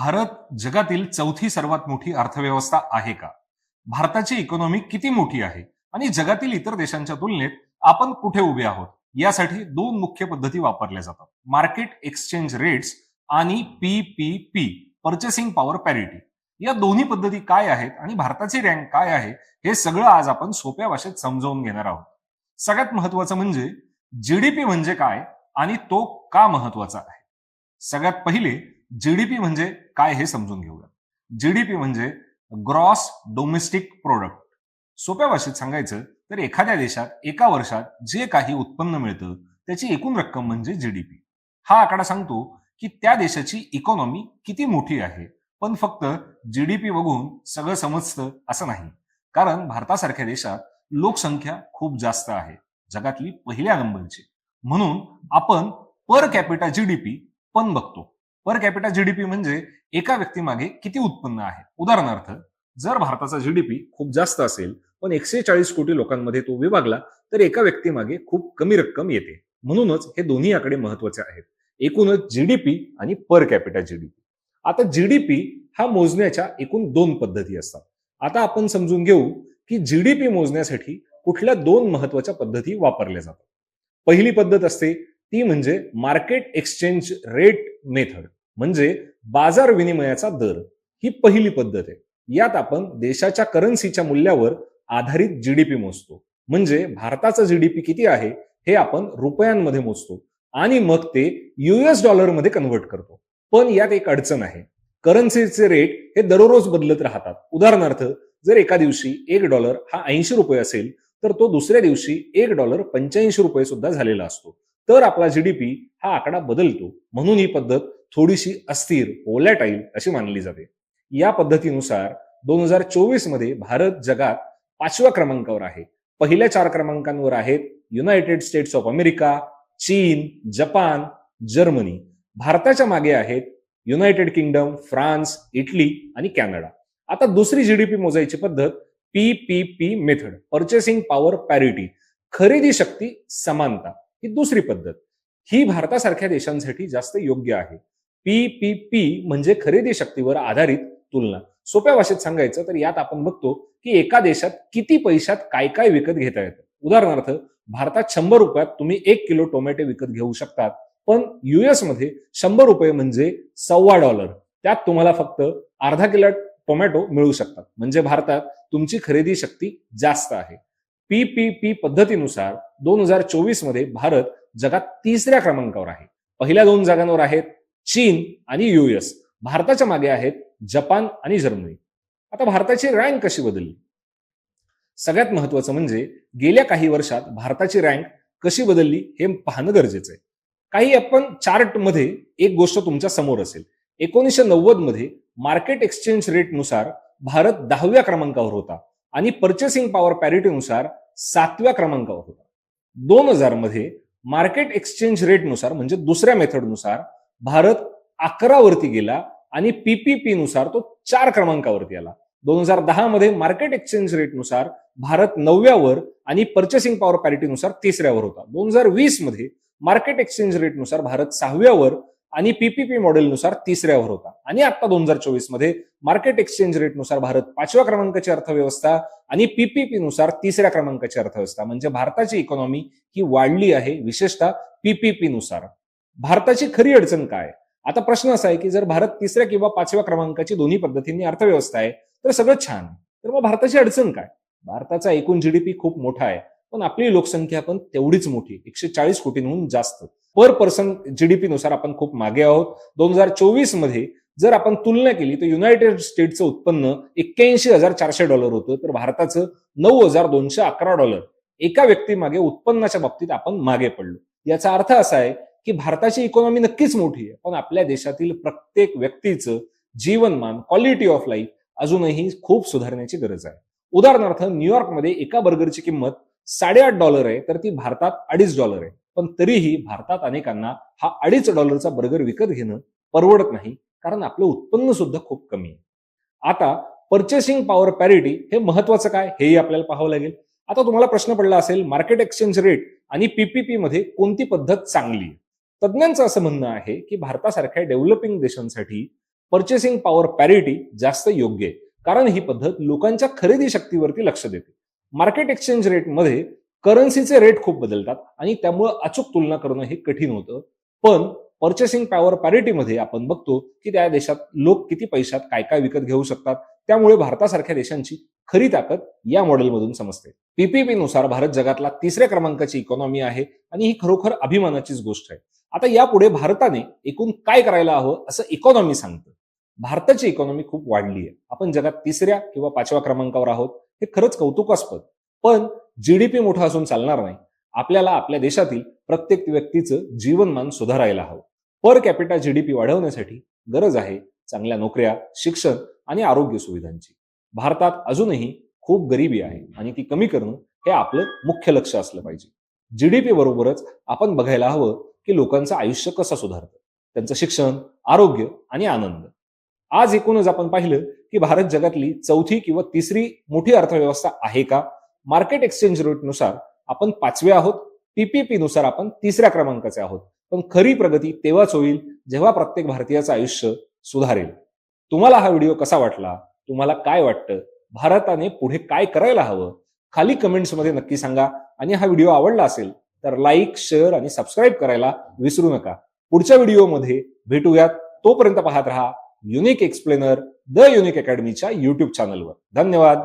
भारत जगातील चौथी सर्वात मोठी अर्थव्यवस्था आहे का? भारताची इकॉनॉमी किती मोठी आहे? आणि जगातील इतर देशांच्या तुलनेत आपण कुठे उभे आहोत? यासाठी दोन मुख्य पद्धती वापरल्या जातात. मार्केट एक्सचेंज रेट्स आणि पीपीपी पर्चेसिंग पॉवर पॅरिटी या दोन्ही पद्धती काय आहेत आणि भारताची रँक काय आहे हे सगळं आज आपण सोप्या भाषेत समजावून घेणार आहोत. सगळ्यात महत्वाचं म्हणजे जीडीपी म्हणजे काय आणि तो का महत्त्वाचा आहे? सगळ्यात पहिले जीडीपी म्हणजे काय हे समजून घेऊया. जीडीपी म्हणजे ग्रॉस डोमेस्टिक प्रोडक्ट सोप्या भाषेत सांगायचं तर एखाद्या देशात एका वर्षात जे काही उत्पन्न मिळतं त्याची एकूण रक्कम म्हणजे जीडीपी हा आकडा सांगतो की त्या देशाची इकॉनॉमी किती मोठी आहे. पण फक्त जीडीपी बघून सगळं समजतं असं नाही. कारण भारतासारख्या देशात लोकसंख्या खूप जास्त आहे. जगातली पहिल्या नंबरची. म्हणून आपण पर कॅपिटा जीडीपी पण बघतो. पर कॅपिटा जीडीपी म्हणजे एका व्यक्तीमागे किती उत्पन्न आहे? उदाहरणार्थ जर भारताचा जीडीपी खूप जास्त असेल पण एकशे चाळीस कोटी लोकांमध्ये तो विभागला तर एका व्यक्तीमागे खूप कमी रक्कम येते. म्हणूनच हे दोन्ही आकडे महत्त्वाचे आहेत. एकूणच जीडीपी आणि पर कॅपिटा जीडीपी आता जीडीपी हा मोजण्याच्या एकूण दोन पद्धती असतात. आता आपण समजून घेऊ की जीडीपी मोजण्यासाठी कुठल्या दोन महत्त्वाच्या पद्धती वापरल्या जातात. पहिली पद्धत असते ती म्हणजे मार्केट एक्सचेंज रेट मेथड म्हणजे बाजार विनिमयाचा दर ही पहिली पद्धत आहे. यात आपण देशाच्या करन्सीच्या मूल्यावर आधारित जीडीपी मोजतो. म्हणजे भारताचा जीडीपी किती आहे हे आपण रुपयांमध्ये मोजतो. आणि मग ते युएस डॉलरमध्ये कन्व्हर्ट करतो. पण यात एक अडचण आहे. करन्सीचे रेट हे दररोज बदलत राहतात. उदाहरणार्थ जर एका दिवशी एक डॉलर हा ऐंशी रुपये असेल तर तो दुसऱ्या दिवशी एक डॉलर पंच्याऐंशी रुपये सुद्धा झालेला असतो. तर आपला जीडीपी हा आकडा बदलतो. म्हणून ही पद्धत थोडीशी अस्थिर ओलॅटाईल अशी मानली जाते. या पद्धतीनुसार दोन हजार चोवीसमध्ये भारत जगात पाचव्या क्रमांकावर आहे. पहिल्या चार क्रमांकांवर आहेत युनायटेड स्टेट्स ऑफ अमेरिका चीन जपान जर्मनी. भारताच्या मागे आहेत युनायटेड किंगडम फ्रान्स इटली आणि कॅनडा. आता दुसरी जीडीपी मोजायची पद्धत PPP method purchasing power parity खरेदी शक्ती समानता ही दुसरी पद्धत. ही भारतासारख्या देशांसाठी जास्त योग्य आहे. पीपीपी म्हणजे खरेदी शक्तीवर आधारित तुलना. सोप्या भाषेत सांगायचं तर यात आपण बघतो की एका देशात किती पैशात काय काय विकत घेता येतं. उदाहरणार्थ भारतात शंभर रुपयात तुम्ही एक किलो टोमॅटो विकत घेऊ शकतात पण युएसमध्ये शंभर रुपये म्हणजे सव्वा डॉलर. त्यात तुम्हाला फक्त अर्धा किलो टोमॅटो मिळू शकतात. म्हणजे भारतात तुमची खरेदी शक्ती जास्त आहे. पीपीपी पद्धतीनुसार दोन हजार चोवीसमध्ये भारत जगात तिसऱ्या क्रमांकावर आहे. पहिल्या दोन जागांवर आहेत चीन आणि युएस भारताच्या मागे आहेत जपान आणि जर्मनी. आता भारताची रँक कशी बदलली? सगळ्यात महत्वाचं म्हणजे गेल्या काही वर्षात भारताची रँक कशी बदलली हे पाहणं गरजेचं आहे. काही आपण चार्टमध्ये एक गोष्ट तुमच्यासमोर असेल. एकोणीसशे नव्वदमध्ये मार्केट एक्सचेंज रेटनुसार भारत दहाव्या क्रमांकावर होता आणि पर्चेसिंग पॉवर पॅरिटीनुसार सातव्या क्रमांकावर होता. दोन हजारमध्ये मार्केट एक्सचेंज रेटनुसार म्हणजे दुसऱ्या मेथडनुसार भारत अकरावरती गेला आणि पीपीपी नुसार तो चार क्रमांकावरती आला. दोन हजार दहा मध्ये मार्केट एक्सचेंज रेटनुसार भारत नवव्यावर आणि पर्चेसिंग पॉवर पॅरिटीनुसार तिसऱ्यावर होता. दोन हजार वीसमध्ये मार्केट एक्सचेंज रेटनुसार भारत सहाव्यावर आणि पीपीपी मॉडेलनुसार तिसऱ्यावर होता. आणि आता दोन हजार चोवीसमध्ये मार्केट एक्सचेंज रेटनुसार भारत पाचव्या क्रमांकाची अर्थव्यवस्था आणि पीपीपी नुसार तिसऱ्या क्रमांकाची अर्थव्यवस्था. म्हणजे भारताची इकॉनॉमी ही वाढली आहे. विशेषतः पीपीपी नुसार. भारताची खरी अडचण काय? आता प्रश्न असा आहे की जर भारत तिसऱ्या किंवा पाचव्या क्रमांकाची दोन्ही पद्धतींनी अर्थव्यवस्था आहे तर सगळं छान. तर मग भारताची अडचण काय? भारताचा एकूण जीडीपी खूप मोठा आहे पण आपली लोकसंख्या पण तेवढीच मोठी एकशे चाळीस कोटींहून जास्त. पर पर्सन जीडीपी नुसार आपण खूप मागे आहोत. दोन हजार चोवीसमध्ये जर आपण तुलना केली तर युनायटेड स्टेटचं उत्पन्न एक्क्याऐंशी हजार चारशे डॉलर होतं तर भारताचं नऊ हजार दोनशे अकरा डॉलर. एका व्यक्तीमागे उत्पन्नाच्या बाबतीत आपण मागे पडलो. याचा अर्थ असा आहे की भारताची इकॉनॉमी नक्कीच मोठी आहे. पण आपल्या देशातील प्रत्येक व्यक्तीचं जीवनमान क्वालिटी ऑफ लाईफ अजूनही खूप सुधारण्याची गरज आहे. उदाहरणार्थ न्यूयॉर्कमध्ये एका बर्गरची किंमत साडेआठ डॉलर आहे तर ती भारतात अडीच डॉलर आहे. पण तरीही भारतात अनेकांना हा अडीच डॉलरचा बर्गर विकत घेणं परवडत नाही कारण आपलं उत्पन्न सुद्धा खूप कमी आहे. आता पर्चेसिंग पॉवर पॅरिटी हे महत्वाचं काय? हेही आपल्याला पाहावं लागेल. आता तुम्हाला प्रश्न पडला असेल मार्केट एक्सचेंज रेट आणि पीपीपी मध्ये कोणती पद्धत चांगली आहे? तज्ज्ञांचं असं म्हणणं आहे की भारतासारख्या डेव्हलपिंग देशांसाठी पर्चेसिंग पॉवर पॅरिटी जास्त योग्य आहे. कारण ही पद्धत लोकांच्या खरेदी शक्तीवरती लक्ष देते. मार्केट एक्सचेंज रेटमध्ये करन्सीचे रेट खूप बदलतात आणि त्यामुळं अचूक तुलना करणं हे कठीण होतं. पण पर्चेसिंग पॉवर पॅरिटीमध्ये आपण बघतो की त्या देशात लोक किती पैशात काय काय विकत घेऊ शकतात त्यामुळे भारतासारख्या देशांची खरी ताकद या मॉडेलमधून समजते. पीपीपी नुसार भारत जगातला तिसऱ्या क्रमांकाची इकॉनॉमी आहे आणि ही खरोखर अभिमानाचीच गोष्ट आहे. आता यापुढे भारताने एकूण काय करायला हवं असं इकॉनॉमी सांगतं. भारताची इकॉनॉमी खूप वाढली आहे. आपण जगात तिसऱ्या किंवा पाचव्या क्रमांकावर आहोत. हे खरंच कौतुकास्पद. पण जीडीपी मोठा असून चालणार नाही. आपल्याला आपल्या देशातील प्रत्येक व्यक्तीचं जीवनमान सुधारायला हवं. पर कॅपिटा जीडीपी वाढवण्यासाठी गरज आहे चांगल्या नोकऱ्या शिक्षण आणि आरोग्य सुविधांची. भारतात अजूनही खूप गरिबी आहे आणि ती कमी करणं हे आपलं मुख्य लक्ष असलं पाहिजे. जीडीपी बरोबरच आपण बघायला हवं की लोकांचं आयुष्य कसं सुधारतं. त्यांचं शिक्षण आरोग्य आणि आनंद. आज एकूणच आपण पाहिलं की भारत जगातली चौथी किंवा तिसरी मोठी अर्थव्यवस्था आहे का? मार्केट एक्सचेंज रेटनुसार आपण पाचवे आहोत. पीपीपी नुसार आपण तिसऱ्या क्रमांकाचे आहोत. पण खरी प्रगती तेव्हाच होईल जेव्हा प्रत्येक भारतीयाचं आयुष्य सुधारेल. तुम्हाला हा व्हिडिओ कसा वाटला? तुम्हाला काय वाटतं? भारताने पुढे काय करायला हवं? खाली कमेंट्समध्ये नक्की सांगा. आणि हा व्हिडिओ आवडला असेल तर लाईक शेअर आणि सबस्क्राईब करायला विसरू नका. पुढच्या व्हिडिओमध्ये भेटूयात. तोपर्यंत पाहत राहा युनिक एक्सप्लेनर द युनिक अकॅडमीच्या युट्यूब चॅनलवर धन्यवाद